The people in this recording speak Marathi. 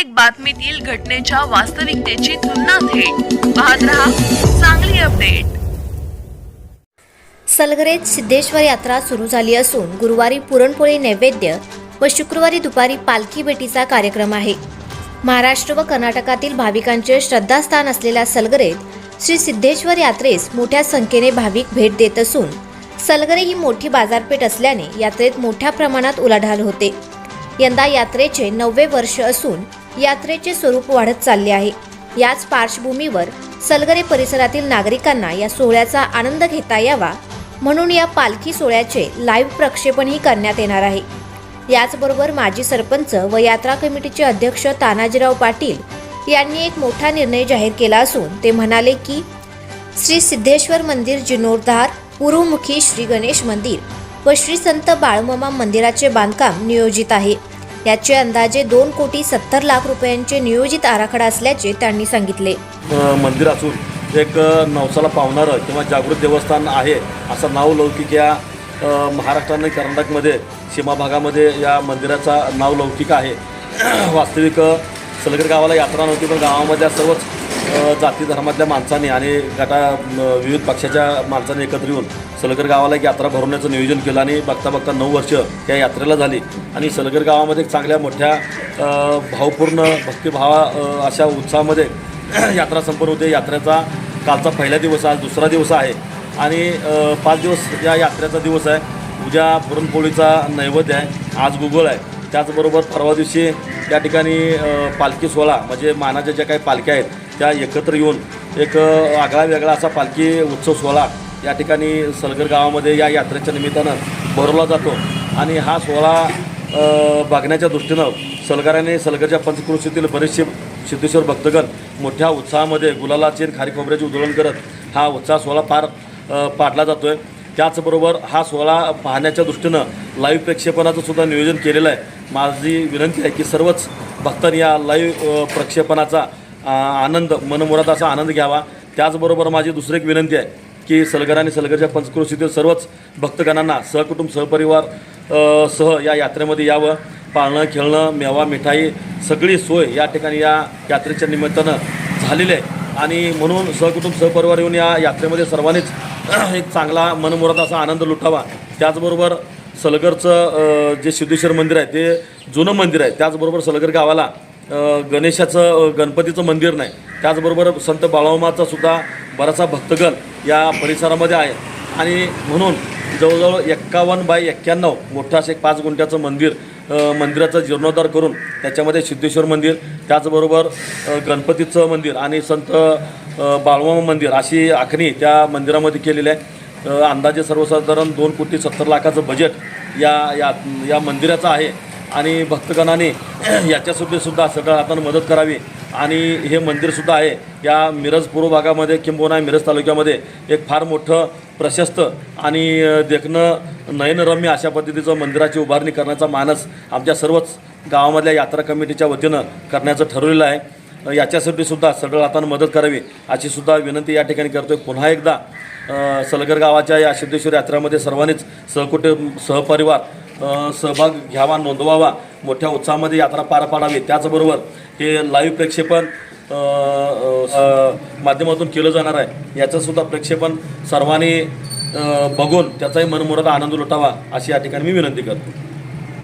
प्रत्येक बातमीतील घटनेच्या वास्तविकतेची तुलना थेट. पाहत रहा चांगली अपडेट. सलगरेत सिद्धेश्वर यात्रा सुरू झाली असून गुरुवारी पुरणपोळी नैवेद्य व शुक्रवारी दुपारी पालखी भेटीचा कार्यक्रम आहे. महाराष्ट्र व कर्नाटकातील भाविकांचे श्रद्धास्थान असलेल्या सलगरेत श्री सिद्धेश्वर यात्रेस मोठ्या संख्येने भाविक भेट देत असून सलगरे ही मोठी बाजारपेठ असल्याने यात्रेत मोठ्या प्रमाणात उलाढाल होते. यंदा यात्रेचे नववे वर्ष असून यात्रेचे स्वरूप वाढत चालले आहे. याच पार्श्वभूमीवर सलगरे परिसरातील नागरिकांना या सोहळ्याचा आनंद घेता यावा म्हणून या पालखी सोहळ्याचे लाईव्ह प्रक्षेपणही करण्यात येणार आहे. याचबरोबर माजी सरपंच व यात्रा कमिटीचे अध्यक्ष तानाजीराव पाटील यांनी एक मोठा निर्णय जाहीर केला असून ते म्हणाले की श्री सिद्धेश्वर मंदिर जिनोरधार पूर्वमुखी श्री गणेश मंदिर व श्री संत बाळमामा मंदिराचे बांधकाम नियोजित आहे. याचे अंदाजे दोन कोटी सत्तर लाख रुपयांचे नियोजित आराखडा असल्याचे त्यांनी सांगितले. मंदिर असून एक नवसाला पावणारं किंवा जागृत देवस्थान आहे असं नाव लौकिक या महाराष्ट्र आणि कर्नाटकमध्ये सीमा भागामध्ये या मंदिराचा नाव लौकिक आहे. वास्तविक सलगड सलगर गावाला यात्रा नव्हती पण गावामध्ये सर्वच जाती धर्मातल्या माणसांनी आणि गटा विविध पक्षाच्या माणसांनी एकत्र येऊन सलगर गावाला एक यात्रा भरवण्याचं नियोजन केलं आणि बघता बघता नऊ वर्ष या यात्रेला झाली. आणि सलगर गावामध्ये एक चांगल्या मोठ्या भावपूर्ण भक्तिभावा अशा उत्साहामध्ये यात्रा संपन्न होते. यात्रेचा कालचा पहिला दिवस आज दुसरा दिवस आहे. आणि पाच दिवस या यात्रेचा दिवस आहे. उद्या पुरणपोळीचा नैवेद्य आहे. आज गुगळ आहे. त्याचबरोबर परवा दिवशी त्या ठिकाणी पालखी सोहळा म्हणजे मानाच्या ज्या काही पालख्या आहेत त्या एकत्र येऊन एक आगळा वेगळा असा पालखी उत्सव सोहळा या ठिकाणी सलगर गावामध्ये या यात्रेच्या निमित्तानं भरवला जातो. आणि हा सोहळा बघण्याच्या दृष्टीनं सलगराने सलगरच्या पंचकृषीतील बरेचसे सिद्धेश्वर भक्तगण मोठ्या उत्साहामध्ये गुलालाचे आणि खारी खोबऱ्याचे उधळण करत हा उत्साह सोहळा पार पाडला जातो आहे त्याचबरोबर हा सोहळा पाहण्याच्या दृष्टीनं लाईव्ह प्रक्षेपणाचं सुद्धा नियोजन केलेलं आहे. माझी विनंती आहे की सर्वच भक्तांनी या लाईव्ह प्रक्षेपणाचा आनंद मनमुरात असा आनंद घ्यावा. त्याचबरोबर माझी दुसरी एक विनंती आहे की सलगर आणि सलगरच्या पंचक्रोशीतील सर्वच भक्तगणांना सहकुटुंब सहपरिवार सह या यात्रेमध्ये यावं. पाळणं खेळणं मेवा मिठाई सगळी सोय या ठिकाणी या यात्रेच्या निमित्तानं झालेली आहे. आणि म्हणून सहकुटुंब सहपरिवार येऊन या यात्रेमध्ये सर्वांनीच एक चांगला मनमुरात असा आनंद लुटावा. त्याचबरोबर सलगरचं जे सिद्धेश्वर मंदिर आहे ते जुनं मंदिर आहे त्याचबरोबर सलगर गावाला गणेशाचं गणपतीचं मंदिर नाही. त्याचबरोबर संत बाळामाचा सुद्धा बराचसा भक्तगण या परिसरामध्ये आहे. आणि म्हणून जवळजवळ एक्कावन्न बाय एक्क्याण्णव मोठं असं एक पाच गुंठ्याचं मंदिर मंदिराचा जीर्णोद्धार करून त्याच्यामध्ये सिद्धेश्वर मंदिर त्याचबरोबर गणपतीचं मंदिर आणि संत बाळवामा मंदिर अशी आखणी त्या मंदिरामध्ये केलेली आहे. अंदाजे सर्वसाधारण दोन कोटी सत्तर लाखाचं बजेट या या या मंदिराचं आहे. आणि भक्तगणाने याच्यासाठी सुद्धा सगळं हातानं मदत करावी. आणि हे मंदिरसुद्धा आहे. या मिरज पूर्व भागामध्ये किंबहुना मिरज तालुक्यामध्ये एक फार मोठं प्रशस्त आणि देखणं नयनरम्य अशा पद्धतीचं मंदिराची उभारणी करण्याचा मानस आमच्या सर्वच गावामधल्या यात्रा कमिटीच्या वतीनं करण्याचं ठरवलेलं आहे. याच्यासाठी सुद्धा सरळ हातानं मदत करावी अशी सुद्धा विनंती या ठिकाणी करतोय. पुन्हा एकदा सलगर गावाच्या या सिद्धेश्वर यात्रामध्ये सर्वांनीच सहकुटुंब सहपरिवार सहभाग घ्यावा नोंदवावा मोठ्या उत्साहामध्ये यात्रा पार पाडावी. त्याचबरोबर हे लाईव्ह प्रक्षेपण माध्यमातून केलं जाणार आहे. याचंसुद्धा प्रेक्षेपण प्रक्षेपण सर्वांनी बघून त्याचाही मनमोरात आनंद लुटावा अशी या ठिकाणी मी विनंती करतो.